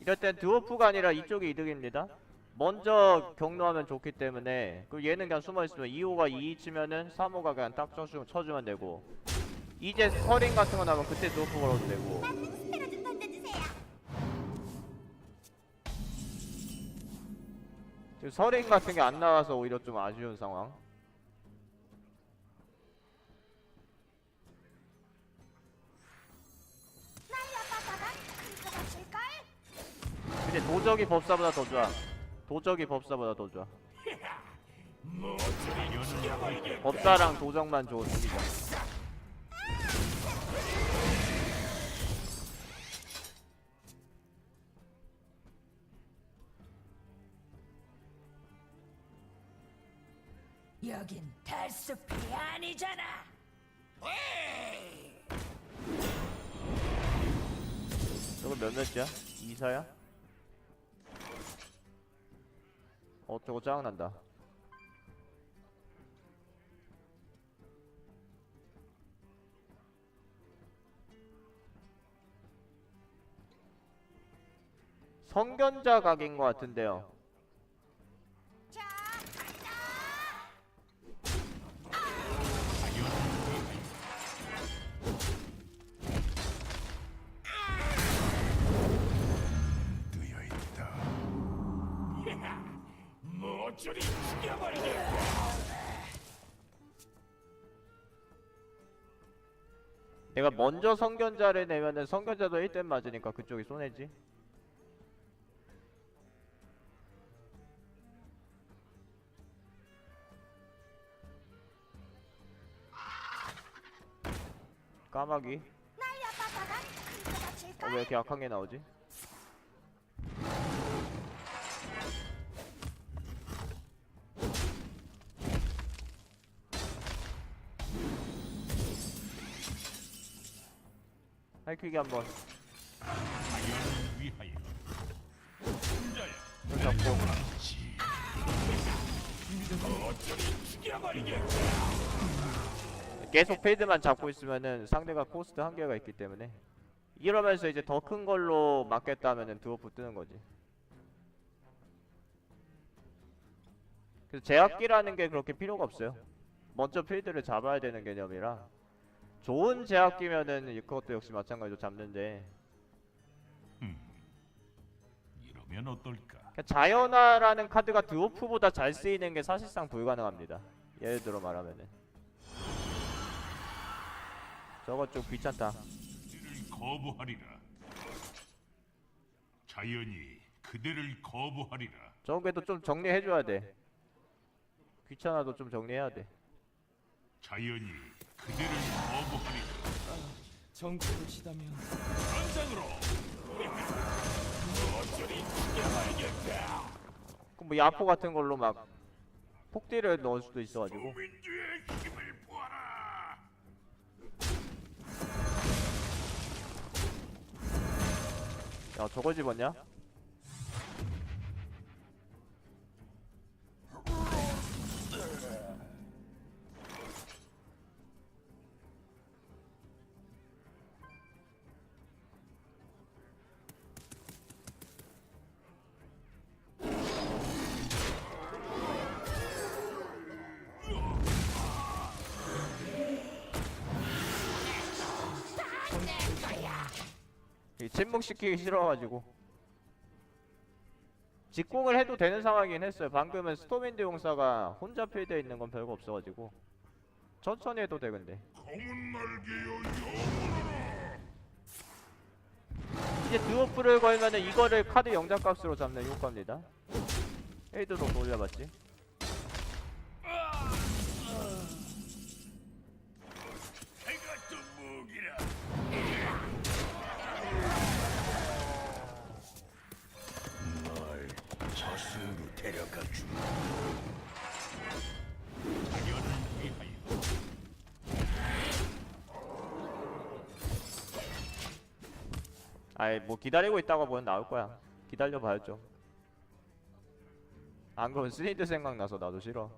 이럴 땐 드워프가 아니라 이쪽이 이득입니다. 먼저 경로하면 좋기 때문에 그리고 얘는 그냥 숨어있으면 2호가 2 치면은 3호가 그냥 딱 쳐주, 쳐주면 되고 이제 서링 같은 거 나면 그때 드워프 걸어도 되고. 지금 서링 같은 게 안 나와서 오히려 좀 아쉬운 상황 근데 도적이 법사보다 더 좋아 도적이 법사보다 더 좋아 법사랑 도적만 좋은 무기죠 여긴 달숲이 아니잖아. 저거 몇 몇이야? 이사야? 어 저거 짜증난다. 성견자 각인 것 같은데요 내가 먼저 성견자를 내면은 성견자도 1대 맞으니까 그쪽이 손해지 까마귀 어? 왜 이렇게 약한 게 나오지? 하이킥이 한번. 잡고. 계속 페이드만 잡고 있으면은 상대가 코스트 한계가 있기 때문에 이러면서 이제 더 큰 걸로 맞겠다 하면은 드워프 뜨는 거지. 그래서 제압기라는 게 그렇게 필요가 없어요. 먼저 필드를 잡아야 되는 개념이라 좋은 제압기면은 그것도 역시 마찬가지로 잡는데 이러면 어떨까? 그냥 자연화라는 카드가 드워프보다 잘 쓰이는 게 사실상 불가능합니다 예를 들어 말하면은 저거 좀 귀찮다 거부하리라. 자연이 그대를 거부하리라. 그래도 좀 정리해줘야 돼 귀찮아도 좀 정리해야 돼 자연이 그대를 거부하리라. 정치시다면 전장으로. 모조리 죽여버리겠다. 그럼 뭐 야포 같은 걸로 막 폭딜을 넣을 수도 있어가지고 민주의 힘을 보아라. 야 저걸 집었냐? 침묵시키기 싫어가지고. 직공을 해도 되는 상황이긴 했어요. 방금은 스톰인드 용사가 혼자 필드에 있는 건 별거 없어가지고. 천천히 해도 돼 근데. 이제 드워프를 걸면은 이거를 카드 영장값으로 잡는 효과입니다. 헤이드도 돌려봤지 아이 뭐 기다리고 있다가 보면 나올 거야. 기다려봐야죠. 안 그러면 스니드 생각나서 나도 싫어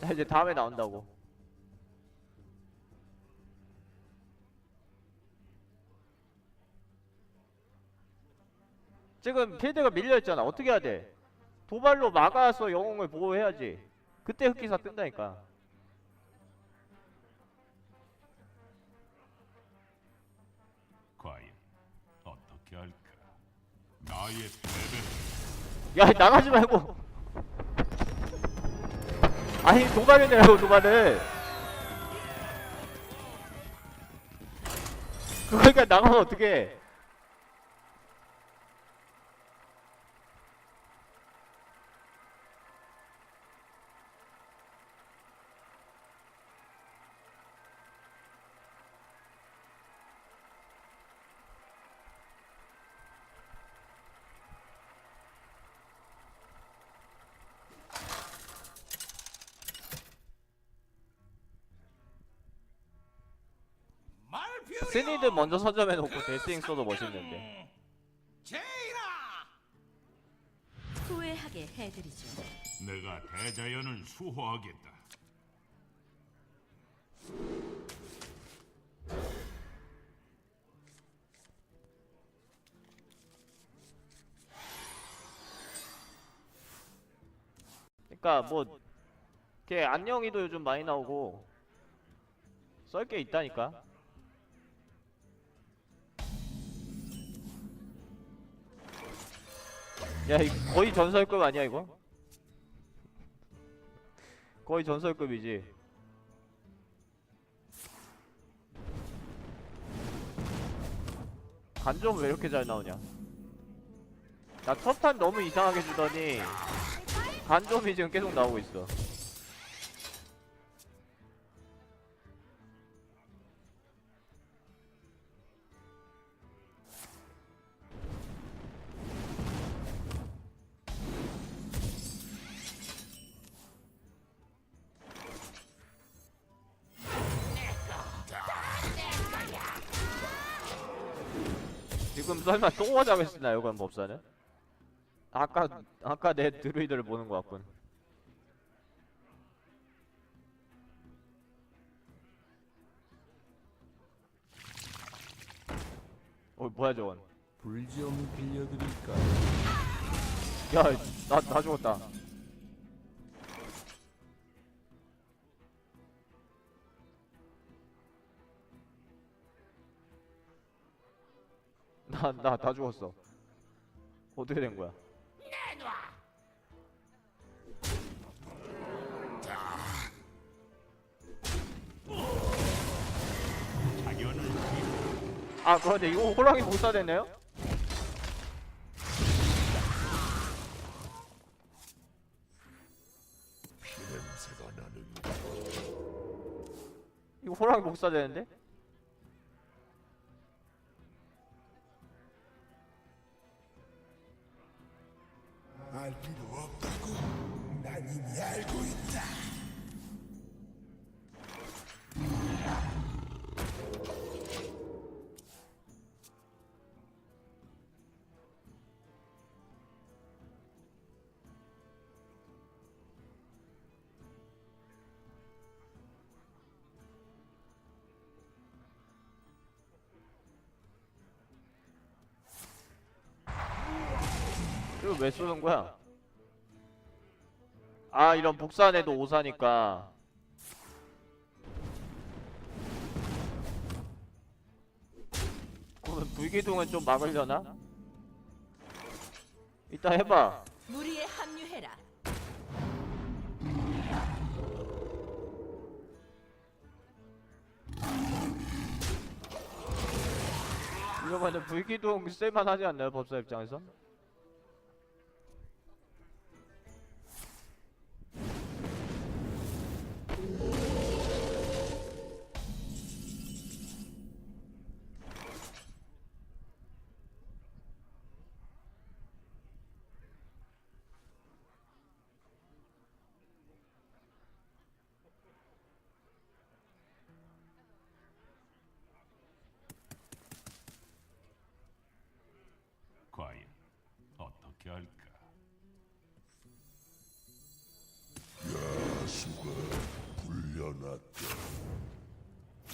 자 이제 다음에 나온다고. 지금 필드가 밀려있잖아. 어떻게 해야 돼? 도발로 막아서 영웅을 보호해야지. 그때 흑기사 뜬다니까. 과연 어떻게 할까? 나의 패배 야 나가지 말고. 아니 도발을 내라고 도발을 그러니까 나가면 어떡해 스니드 먼저 선점해놓고 데스잉 써도 멋있는데 후회하게 해드리죠. 내가 대자연을 수호하겠다. 그니까 뭐걔 안녕이도 요즘 많이 나오고 썰 게 있다니까 야이 거의 전설급 아니야 이거? 거의 전설급이지 간좀 왜 이렇게 잘 나오냐 나첫판 너무 이상하게 주더니 간점이 지금 계속 나오고 있어. 지금 설마 또 했나요, 그럼 법사는? 아까 아까 내 드루이드를 보는 것 같군. 어 뭐야 저건? 불 좀 빌려드릴까? 야나 나 죽었다. 나 나 다 죽었어. 어떻게 된 거야? 아 그런데 이거 호랑이 복사됐네요? 이거 호랑이 복사되는데? 알 필요 없다고 난 이미 알고 있다 이거 왜 쏘는 거야? 아 이런 복사내도 오사니까 그러면 불기둥은 좀 막으려나? 이따 해봐 무리에 합류해라. 이러면은 불기둥 쓸만하지 않나요 법사 입장에서?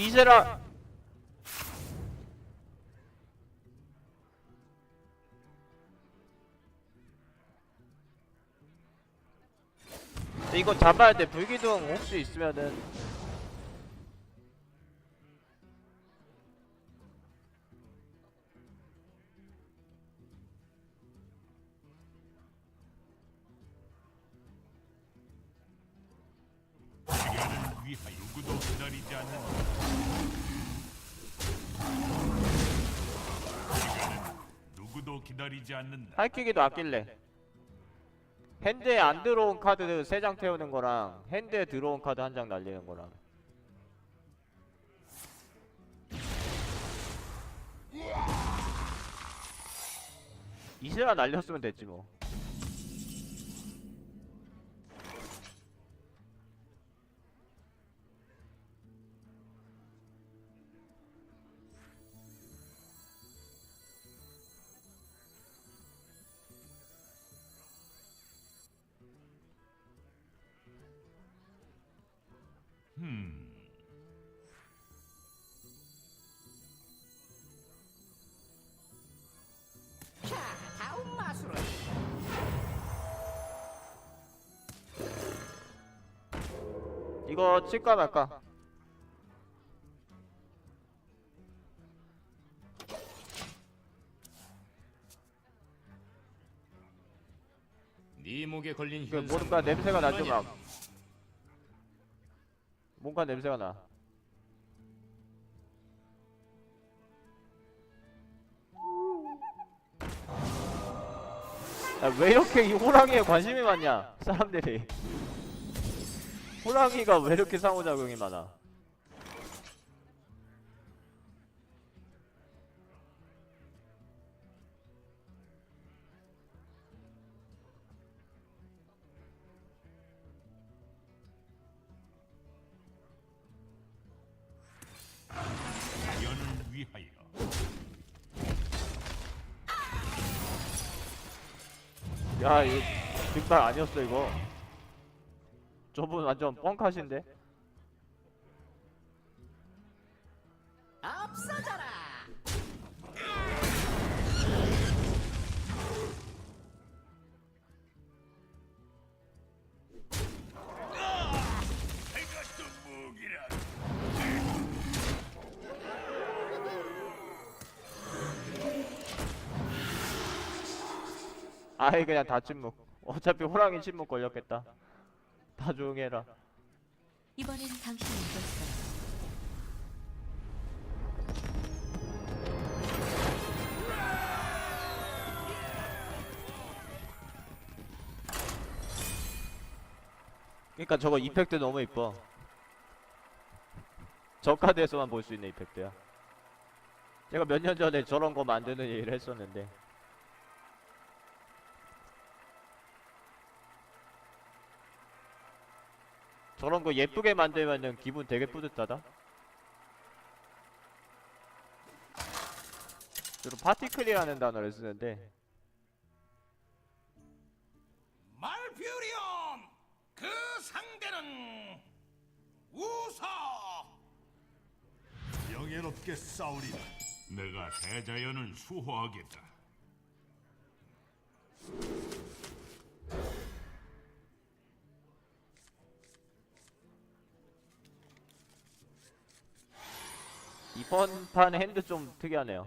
이세라 이거 잡아야 돼 불기둥 혹시 있으면은 위하여 누구도 기다리지 않는다. 누구도 기다리지 않는다. 하이킥이도 아낄래. 핸드에 안 들어온 카드 3장 태우는 거랑 핸드에 들어온 카드 한 장 날리는 거랑. 이세라 날렸으면 됐지 뭐 이거 칠까 말까? 네 목에 걸린 그 현상 뭔가 냄새가 나죠 막 뭔가 냄새가 나. 야, 왜 이렇게 이 호랑이에 관심이 많냐 사람들이 호랑이가 왜 이렇게 상호작용이 많아? 야 이거 뒷발 아니었어 이거 저분 완전 뻥카신데? 이것도 무기라. 아예 그냥 다 침묵. 어차피 호랑이 침묵 걸렸겠다 다 조용히 해라. 이번엔 당신이 이겼어요. 그니까 저거 이펙트 너무 이뻐. 저 카드에서만 볼 수 있는 이펙트야. 제가 몇 년 전에 저런 거 만드는 일을 했었는데 저런 거 예쁘게 만들면은 기분 되게 뿌듯하다 주로 파티클이라는 단어를 쓰는데 말퓨리온 그 상대는 우서 영예롭게 싸우리라. 내가 대자연을 수호하겠다. 이번 판 핸드 좀 특이하네요.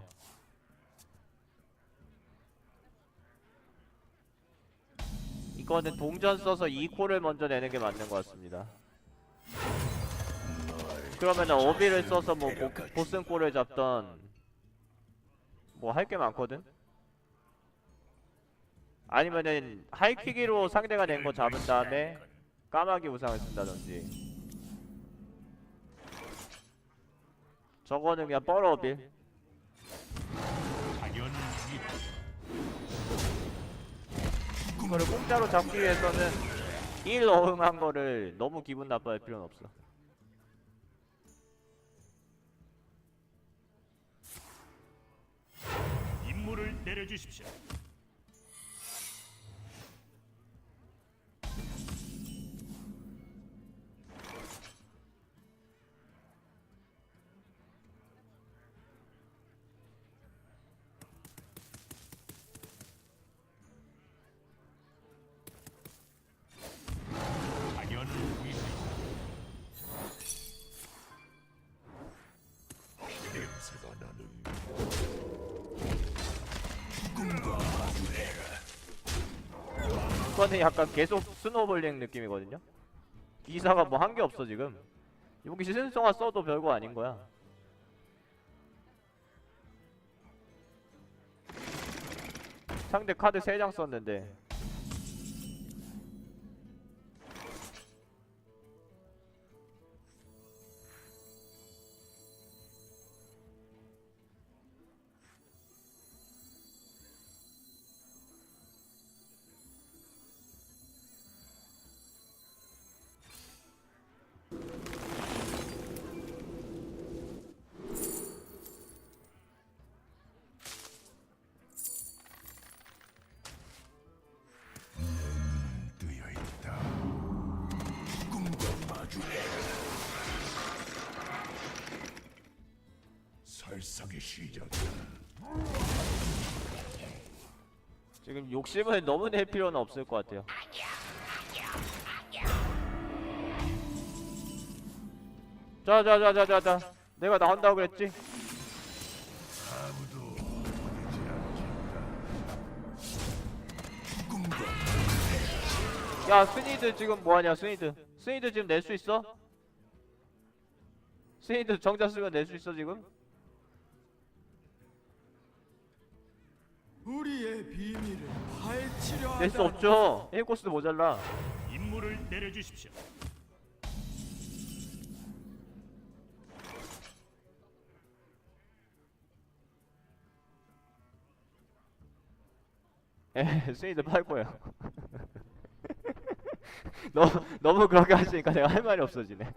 이거는 동전 써서 2코를 먼저 내는 게 맞는 것 같습니다. 그러면은 어비를 써서 뭐 보, 보슨골을 잡던 뭐 할 게 많거든? 아니면은 하이킥으로 상대가 낸 거 잡은 다음에 까마귀 우상을 쓴다든지 저거는 그냥 뻘어빌 이거를 공짜로 잡기 위해서는 1 어흥한 거를 너무 기분 나빠할 필요는 없어 임무를 내려주십시오. 이거는 약간 계속 스노볼링 느낌이거든요. 기사가 뭐 한 게 없어 지금. 여기 시즌성화 써도 별거 아닌 거야. 상대 카드 3장 썼는데 설상의 시작이다. 지금 욕심을 너무 낼 필요는 없을 것 같아요. 자자자자자자 내가 나온다고 그랬지? 아무도 보내지 않겠다. 꿈과 야 스니드 지금 뭐하냐 스니드 스니드 지금 낼 수 있어? 스니드 정자 쓰면 낼 수 있어 지금? 우리의 비밀을 파헤치려 낼 수 하다니. 없죠 1코스 모자라 임무를 내려주십시오. 에 스니드 팔 거예요 너무 너무 그렇게 하시니까 내가 할 말이 없어지네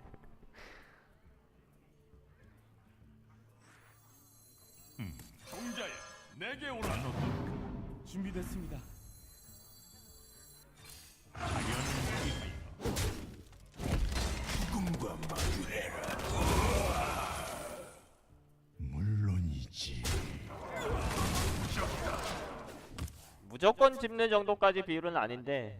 준비됐습니다. 마주해라. 물론이지. 무조건 집는 정도까지 비율은 아닌데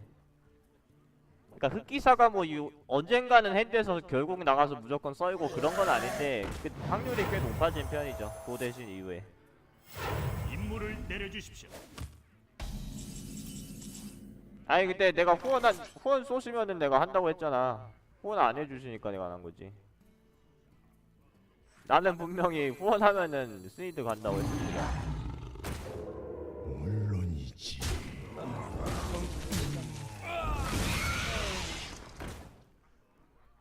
그러니까 흑기사가 뭐 유, 언젠가는 핸드에서 결국 나가서 무조건 썰고 그런 건 아닌데 그 확률이 꽤 높아진 편이죠 그 대신 이후에 임무를 내려주십시오. 아니 근데 내가 후원 한 후원 쏘시면은 내가 한다고 했잖아. 후원 안 해주시니까 내가 안 한 거지. 나는 분명히 후원하면은 스니드 간다고 했습니다. 물론이지.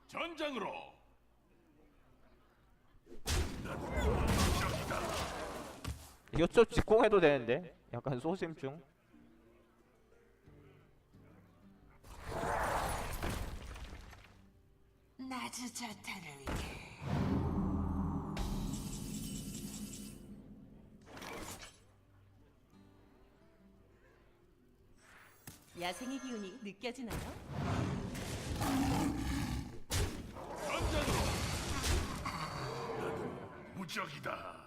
전장으로. 이거 좀 직공해도 되는데? 약간 소심충 나주 자타를 위해 야생의 기운이 느껴지나요? 무적이다.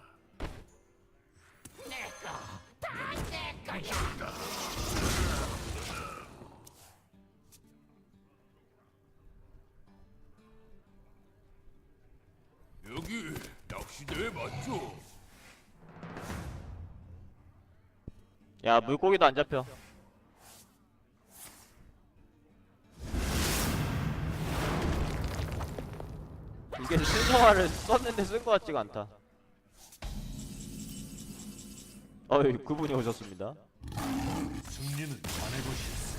여기 낚시대에 맞죠? 야 물고기도 안 잡혀 이게 신성화를 썼는데 쓴 것 같지가 않다 어이 그분이 오셨습니다 승리는 자네 것이었어.